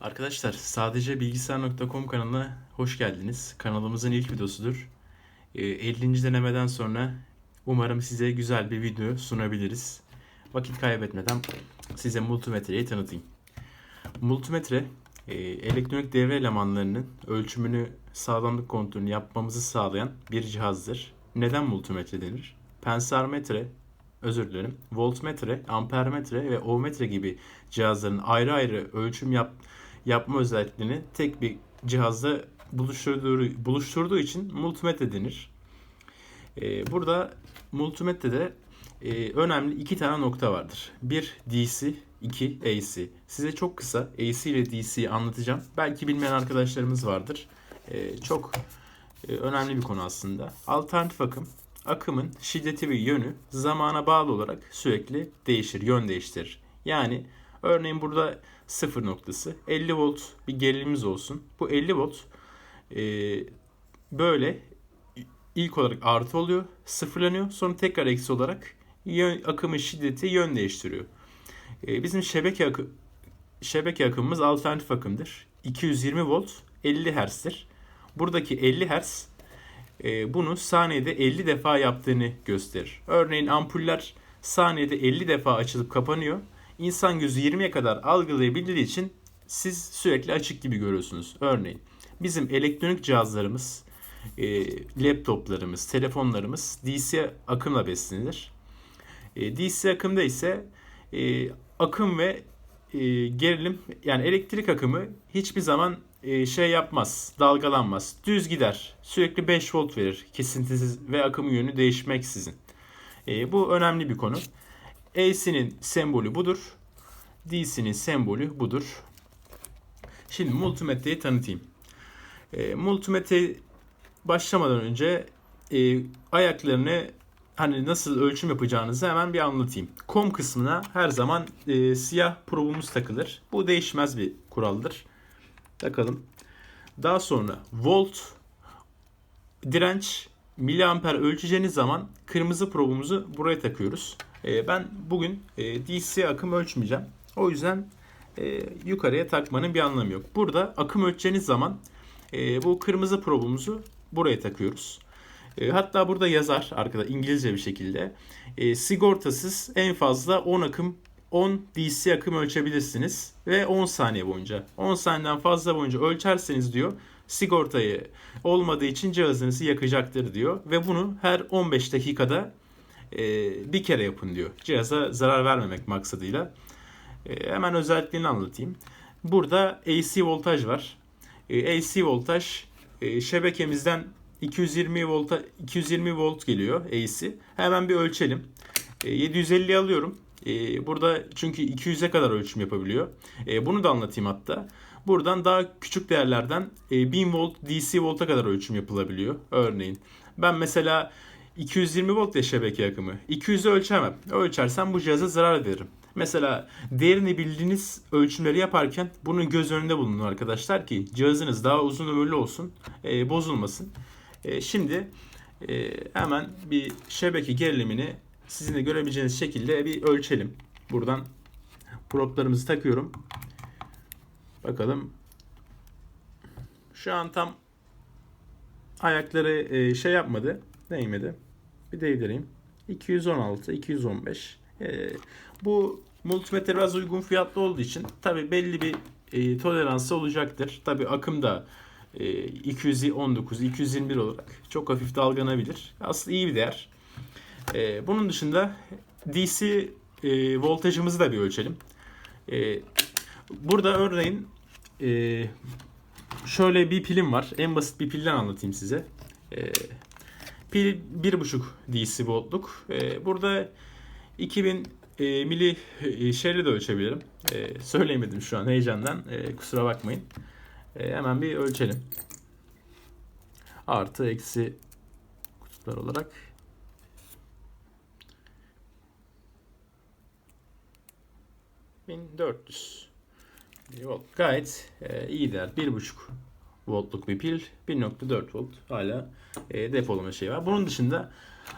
Arkadaşlar sadece bilgisayar.com kanalına hoş geldiniz. Kanalımızın ilk videosudur. Ee, 50. denemeden sonra umarım size güzel bir video sunabiliriz. Vakit kaybetmeden size multimetreyi tanıtayım. Multimetre e, elektronik devre elemanlarının ölçümünü, sağlamlık kontrolünü yapmamızı sağlayan bir cihazdır. Neden multimetre denir? Pensametre, özür dilerim, voltmetre, ampermetre ve ohmmetre gibi cihazların ayrı ayrı ölçüm yap, yapma özelliklerini tek bir cihazda buluşturduğu, buluşturduğu için multimetre denir. Ee, burada multimetrede e, önemli iki tane nokta vardır. Bir DC, iki AC. Size çok kısa AC ile DC'yi anlatacağım. Belki bilmeyen arkadaşlarımız vardır. Ee, çok e, önemli bir konu aslında. Alternatif akım, akımın şiddeti ve yönü zamana bağlı olarak sürekli değişir, yön değiştirir. Yani örneğin burada sıfır noktası 50 volt bir gerilimimiz olsun. Bu 50 volt e, böyle ilk olarak artı oluyor, sıfırlanıyor. Sonra tekrar eksi olarak yön, akımın şiddeti yön değiştiriyor. E, bizim şebeke akı, şebeke akımımız alternatif akımdır. 220 volt 50 Hz'dir. Buradaki 50 Hz e, bunu saniyede 50 defa yaptığını gösterir. Örneğin ampuller saniyede 50 defa açılıp kapanıyor. İnsan gözü 20'ye kadar algılayabildiği için siz sürekli açık gibi görüyorsunuz. Örneğin bizim elektronik cihazlarımız, e, laptoplarımız, telefonlarımız DC akımla beslenir. E, DC akımda ise e, akım ve e, gerilim yani elektrik akımı hiçbir zaman e, şey yapmaz, dalgalanmaz. Düz gider. Sürekli 5 volt verir kesintisiz ve akım yönü değişmeksizin. E, bu önemli bir konu. AC'nin sembolü budur. DC'nin sembolü budur. Şimdi multimetreyi tanıtayım. E, multimetre başlamadan önce e, ayaklarını hani nasıl ölçüm yapacağınızı hemen bir anlatayım. Kom kısmına her zaman e, siyah probumuz takılır. Bu değişmez bir kuraldır. Takalım. Daha sonra volt direnç miliamper ölçeceğiniz zaman kırmızı probumuzu buraya takıyoruz. E, ben bugün e, DC akım ölçmeyeceğim. O yüzden e, yukarıya takmanın bir anlamı yok. Burada akım ölçeceğiniz zaman e, bu kırmızı probumuzu buraya takıyoruz. E, hatta burada yazar arkada İngilizce bir şekilde. E, sigortasız en fazla 10 akım 10 DC akım ölçebilirsiniz ve 10 saniye boyunca. 10 saniyeden fazla boyunca ölçerseniz diyor sigortayı olmadığı için cihazınızı yakacaktır diyor ve bunu her 15 dakikada e, bir kere yapın diyor. Cihaza zarar vermemek maksadıyla. E, hemen özelliklerini anlatayım. Burada AC voltaj var. E, AC voltaj e, şebekemizden 220 volta 220 volt geliyor AC. Hemen bir ölçelim. E, 750 alıyorum. E, burada çünkü 200'e kadar ölçüm yapabiliyor. E, bunu da anlatayım hatta. Buradan daha küçük değerlerden e, 1000 volt DC volta kadar ölçüm yapılabiliyor. Örneğin ben mesela 220 volt ya şebeke akımı. 200'ü ölçemem. Ölçersem bu cihaza zarar veririm. Mesela değerini bildiğiniz ölçümleri yaparken bunun göz önünde bulunun arkadaşlar ki cihazınız daha uzun ömürlü olsun, e, bozulmasın. E, şimdi e, hemen bir şebeke gerilimini sizin de görebileceğiniz şekilde bir ölçelim. Buradan proplarımızı takıyorum. Bakalım. Şu an tam ayakları e, şey yapmadı. Değmedi. Bir değdireyim. 216, 215. E, bu multimetre biraz uygun fiyatlı olduğu için tabi belli bir e, toleransı olacaktır. Tabi akım da e, 219, 221 olarak çok hafif dalgalanabilir. Aslında iyi bir değer. Bunun dışında DC voltajımızı da bir ölçelim. Burada örneğin e, şöyle bir pilim var. En basit bir pilden anlatayım size. E, pil 1.5 DC voltluk. E, burada 2000 e, mili e, şeyle de ölçebilirim. E, söyleyemedim şu an heyecandan. E, kusura bakmayın. E, hemen bir ölçelim. Artı eksi kutuplar olarak. ...1400 volt. Gayet e, iyi değer. 1.5 voltluk bir pil. 1.4 volt hala e, depolama şeyi var. Bunun dışında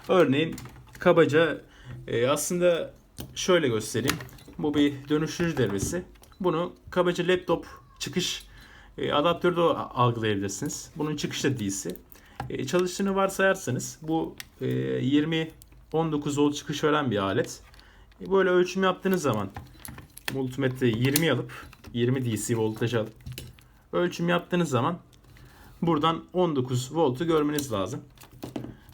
örneğin kabaca e, aslında şöyle göstereyim. Bu bir dönüştürücü devresi. Bunu kabaca laptop çıkış e, adaptörü de algılayabilirsiniz. Bunun çıkış da DC. E, çalıştığını varsayarsanız bu e, 20 19 volt çıkış veren bir alet. E, böyle ölçüm yaptığınız zaman multimetreyi 20 alıp 20 DC voltaj alıp ölçüm yaptığınız zaman buradan 19 voltu görmeniz lazım.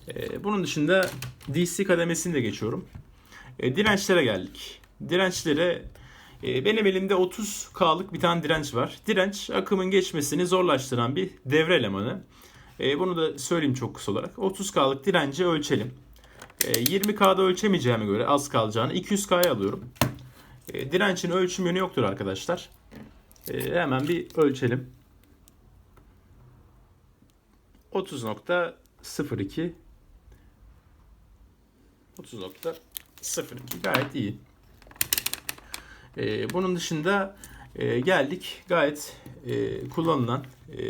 E, bunun dışında DC kademesini de geçiyorum. E, dirençlere geldik. Dirençlere e, benim elimde 30K'lık bir tane direnç var. Direnç akımın geçmesini zorlaştıran bir devre elemanı. E, bunu da söyleyeyim çok kısa olarak. 30K'lık direnci ölçelim. E, 20K'da ölçemeyeceğime göre az kalacağını 200K'ya alıyorum. E, dirençin ölçüm yönü yoktur arkadaşlar. E, hemen bir ölçelim. 30.02 30.02 gayet iyi. Ee, bunun dışında e, geldik gayet e, kullanılan e,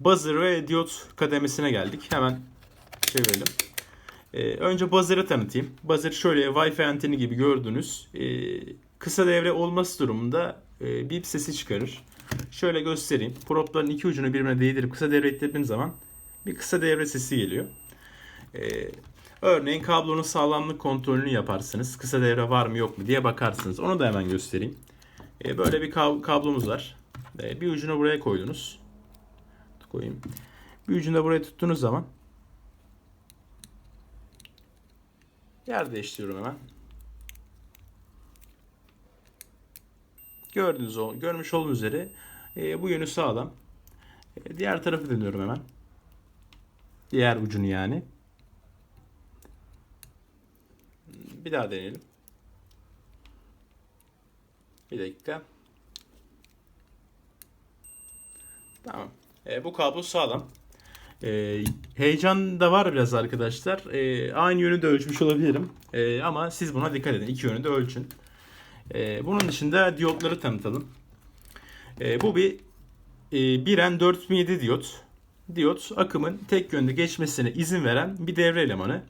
buzzer ve diyot kademesine geldik. Hemen çevirelim. E, önce buzzer'ı tanıtayım. Buzzer şöyle Wi-Fi anteni gibi gördüğünüz e, kısa devre olması durumunda e, bip sesi çıkarır. Şöyle göstereyim. Propların iki ucunu birbirine değdirip kısa devre ettirdiğim zaman bir kısa devre sesi geliyor. E, Örneğin kablonun sağlamlık kontrolünü yaparsınız. Kısa devre var mı yok mu diye bakarsınız. Onu da hemen göstereyim. E, böyle bir kab- kablomuz var. E, bir ucunu buraya koydunuz. Koyayım. Bir ucunu da buraya tuttuğunuz zaman yer değiştiriyorum hemen. Gördüğünüz o, görmüş olduğunuz üzere e, bu yönü sağlam. E, diğer tarafı dönüyorum hemen. Diğer ucunu yani. Bir daha deneyelim. Bir dakika. Tamam. E, bu kablo sağlam. E, heyecan da var biraz arkadaşlar. E, aynı yönü de ölçmüş olabilirim. E, ama siz buna dikkat edin. İki yönü de ölçün. E, bunun dışında diyotları tanıtalım. E, bu bir e, Biren 4007 diyot. Diyot akımın tek yönde geçmesine izin veren bir devre elemanı.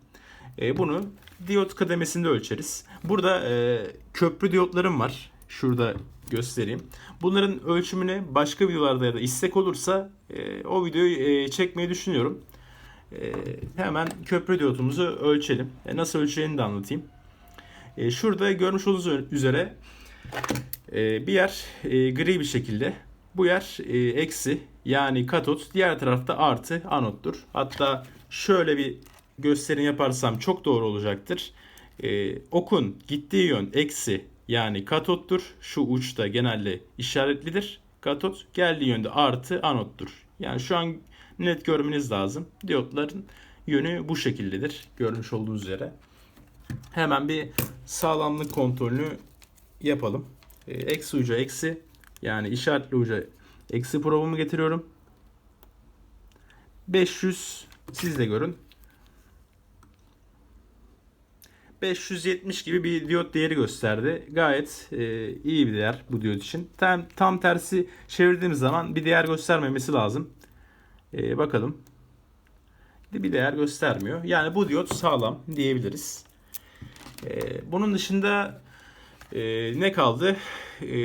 E, bunu diyot kademesinde ölçeriz. Burada e, köprü diyotlarım var. Şurada göstereyim. Bunların ölçümüne başka videolarda ya da istek olursa e, o videoyu e, çekmeyi düşünüyorum. E, hemen köprü diyotumuzu ölçelim. E, nasıl ölçeceğini de anlatayım. E, şurada görmüş olduğunuz üzere e, bir yer e, gri bir şekilde. Bu yer e, eksi yani katot. Diğer tarafta artı anottur. Hatta şöyle bir gösterim yaparsam çok doğru olacaktır. Ee, okun gittiği yön eksi yani katottur. Şu uçta genelde işaretlidir. Katot geldiği yönde artı anottur. Yani şu an net görmeniz lazım. Diyotların yönü bu şekildedir. Görmüş olduğunuz üzere. Hemen bir sağlamlık kontrolünü yapalım. Ee, eksi uca eksi yani işaretli uca eksi probamı getiriyorum. 500 siz de görün. 570 gibi bir diyot değeri gösterdi. Gayet e, iyi bir değer bu diyot için. Tam, tam tersi çevirdiğimiz zaman bir değer göstermemesi lazım. E, bakalım. Bir değer göstermiyor. Yani bu diyot sağlam diyebiliriz. E, bunun dışında e, ne kaldı? E,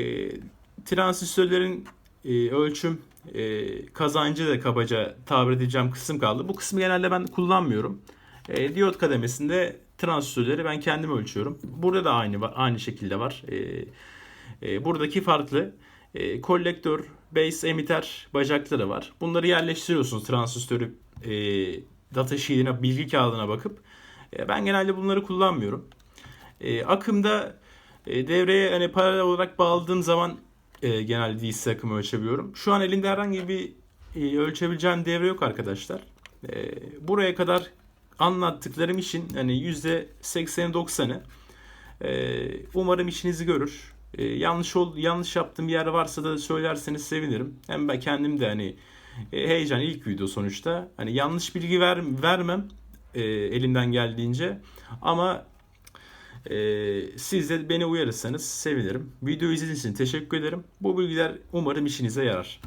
transistörlerin e, ölçüm e, kazancı da kabaca tabir edeceğim kısım kaldı. Bu kısmı genelde ben kullanmıyorum. E, diyot kademesinde transistörleri ben kendim ölçüyorum. Burada da aynı aynı şekilde var. E, e, buradaki farklı e, kolektör, base emitter bacakları var. Bunları yerleştiriyorsunuz transistörü e, data sheet'ine, bilgi kağıdına bakıp. E, ben genelde bunları kullanmıyorum. E, akımda e, devreye hani paralel olarak bağladığım zaman e, genelde DC akımı ölçebiliyorum. Şu an elimde herhangi bir e, ölçebileceğim devre yok arkadaşlar. E, buraya kadar anlattıklarım işin hani %80'i 90'ı e, umarım işinizi görür. E, yanlış ol, yanlış yaptığım bir yer varsa da söylerseniz sevinirim. Hem ben kendim de hani e, heyecan ilk video sonuçta. Hani yanlış bilgi ver, vermem e, elimden geldiğince ama e, siz de beni uyarırsanız sevinirim. Video izlediğiniz için teşekkür ederim. Bu bilgiler umarım işinize yarar.